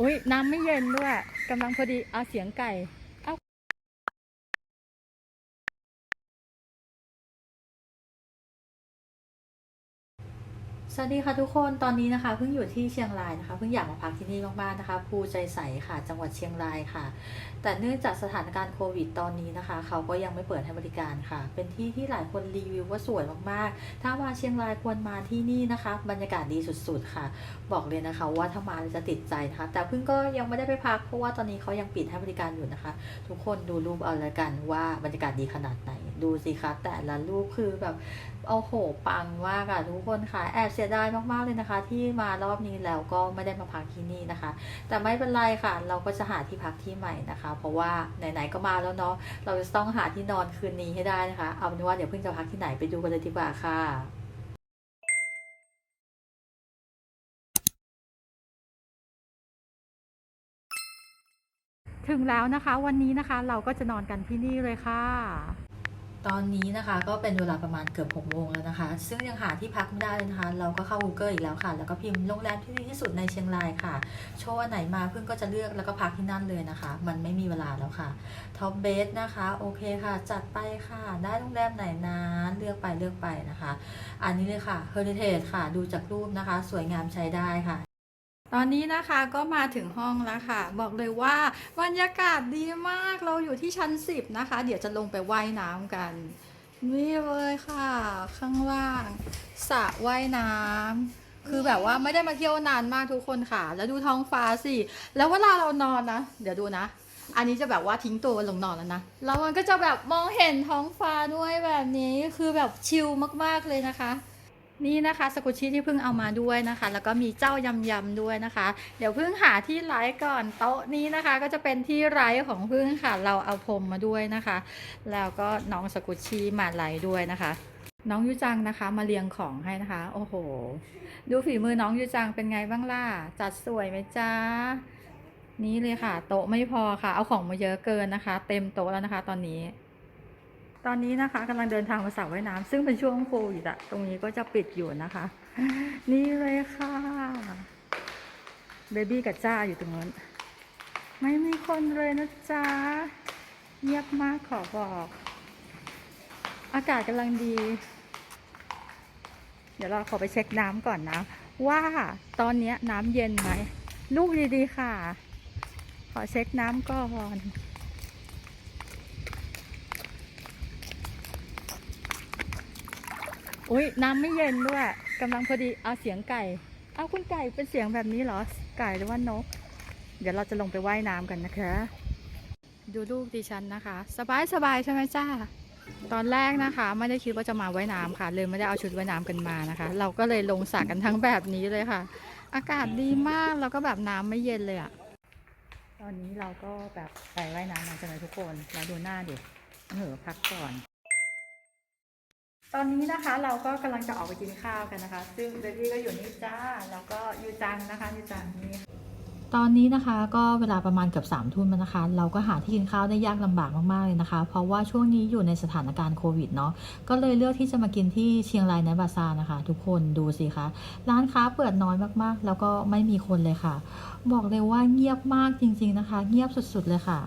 อุ้ยน้ำไม่เย็นด้วยกำลังพอดีเอาเสียงไก่ สวัสดีค่ะทุกคนตอนนี้นะคะเพิ่งอยู่ที่เชียงรายนะคะเพิ่งอยากมาพักที่นี่มากๆนะคะภูใจใสค่ะ จังหวัดเชียงรายค่ะ แต่เนื่องจากสถานการณ์โควิดตอนนี้นะคะ เขาก็ยังไม่เปิดให้บริการค่ะ เป็นที่ที่หลายคนรีวิวว่าสวยมากๆ ถ้ามาเชียงรายควรมาที่นี่นะคะ บรรยากาศดีสุดๆค่ะ บอกเลยนะคะ ว่าถ้ามาจะติดใจนะคะ แต่เพิ่งก็ยังไม่ได้ไปพักเพราะว่าตอนนี้เขายังปิดให้บริการอยู่นะคะ ทุกคนดูรูปเอาละกันว่าบรรยากาศดีขนาดไหน ดูสิคะแต่ละรูปคือแบบโอ้โหปังมากอะทุกคนค่ะแอบเสียดายมากๆเลยนะคะ ที่มารอบนี้แล้วก็ไม่ได้มาพักที่นี่นะคะ แต่ไม่เป็นไรค่ะ เราก็จะหาที่พักที่ใหม่นะคะ เพราะว่าไหนๆก็มาแล้วเนาะเราจะต้องหาที่นอนคืนนี้ให้ได้นะคะ เอาเป็นว่าเดี๋ยวเพิ่งจะพักที่ไหนไปดูกันเลยดีกว่าค่ะถึงแล้วนะคะวันนี้นะคะเราก็จะนอนกันที่นี่เลยค่ะ ตอนนี้นะคะก็เป็นเวลาประมาณเกือบ6โมงแล้วนะคะ ซึ่งยังหาที่พักไม่ได้เลยนะคะ เราก็เข้า Google อีกแล้วค่ะ แล้วก็พิมพ์โรงแรมที่ดีที่สุดในเชียงรายค่ะ โชว์ไหนมาเพิ่งก็จะเลือกแล้วก็พักที่นั่นเลยนะคะ มันไม่มีเวลาแล้วค่ะท็อปเบสนะคะ โอเคค่ะ จัดไปค่ะ ได้โรงแรมไหนนะเลือกไปเลือกไปนะคะ อันนี้เลยค่ะ Heritage ค่ะ ดูจากรูปนะคะ สวยงามใช้ได้ค่ะ ตอนนี้นะคะก็มาถึงห้องแล้วค่ะ บอกเลยว่าบรรยากาศดีมากเราอยู่ที่ชั้น 10 นะคะ เดี๋ยวจะลงไปว่ายน้ำกัน นี่เลยค่ะ ข้างล่างสระว่ายน้ำคือแบบว่าไม่ได้มาเที่ยวนานมากทุกคนค่ะ แล้วดูท้องฟ้าสิ แล้วเวลาเรานอนนะ เดี๋ยวดูนะ อันนี้จะแบบว่าทิ้งตัวลงนอนแล้วนะแล้วมันก็จะแบบมองเห็นท้องฟ้าด้วยแบบนี้คือแบบชิลมากๆเลยนะคะ นี่นะคะสกุชี่ที่เพิ่งเอามาด้วยนะคะ แล้วก็มีเจ้ายำยำด้วยนะคะ เดี๋ยวเพิ่งหาที่ไลฟ์ก่อนโต๊ะนี้นะคะ ก็จะเป็นที่ไลฟ์ของเพิ่งค่ะ เราเอาพรมมาด้วยนะคะ แล้วก็น้องสกุชี่มาไลฟ์ด้วยนะคะ น้องยูจังนะคะ มาเรียงของให้นะคะ โอ้โห ดูฝีมือน้องยูจังเป็นไงบ้างล่ะจัดสวยไหมจ๊ะนี่เลยค่ะ โต๊ะไม่พอค่ะ เอาของมาเยอะเกินนะคะ เต็มโต๊ะแล้วนะคะ ตอนนี้ ตอนนี้นะคะกำลังเดินทางมาสระว่ายน้ำซึ่งเป็นช่วงโควิดอะตรงนี้ก็จะปิดอยู่นะคะ นี่เลยค่ะเบบี้กับจ้าอยู่ตรงนั้นไม่มีคนเลยนะจ๊ะเงียบมากขอบอก อากาศกำลังดี เดี๋ยวเราขอไปเช็คน้ำก่อนนะ ว่าตอนเนี้ยน้ำเย็นไหม ลูกดีๆค่ะ ขอเช็คน้ำก่อน อุ้ยน้ำไม่เย็นด้วยกำลังพอดีเอาเสียงไก่ เอาคุณไก่เป็นเสียงแบบนี้เหรอ ไก่หรือว่านก เดี๋ยวเราจะลงไปว่ายน้ำกันนะคะ ดูลูกดิฉันนะคะ สบายสบายใช่ไหมจ้า ตอนแรกนะคะ ไม่ได้คิดว่าจะมาว่ายน้ำค่ะ เลยไม่ได้เอาชุดว่ายน้ำกันมานะคะ เราก็เลยลงสระกันทั้งแบบนี้เลยค่ะ อากาศดีมากแล้วก็แบบน้ำไม่เย็นเลยอะตอนนี้เราก็แบบไปว่ายน้ำกันใช่ไหมทุกคนแล้วดูหน้าดิเหอพักก่อน ตอนนี้นะคะเราก็กำลังจะออกไปกินข้าวกันนะคะ ซึ่งเบบี้ก็อยู่นี่จ้า แล้วก็ยูจังนะคะยูจังนี่ตอนนี้นะคะก็เวลาประมาณเกือบสามทุ่มแล้วนะคะ เราก็หาที่กินข้าวได้ยากลำบากมากๆเลยนะคะ เพราะว่าช่วงนี้อยู่ในสถานการณ์โควิดเนาะก็เลยเลือกที่จะมากินที่เชียงรายในบาซานะคะ ทุกคนดูสิคะร้านค้าเปิดน้อยมากๆ แล้วก็ไม่มีคนเลยค่ะ บอกเลยว่าเงียบมากจริง ๆนะคะ เงียบสุดๆเลยค่ะ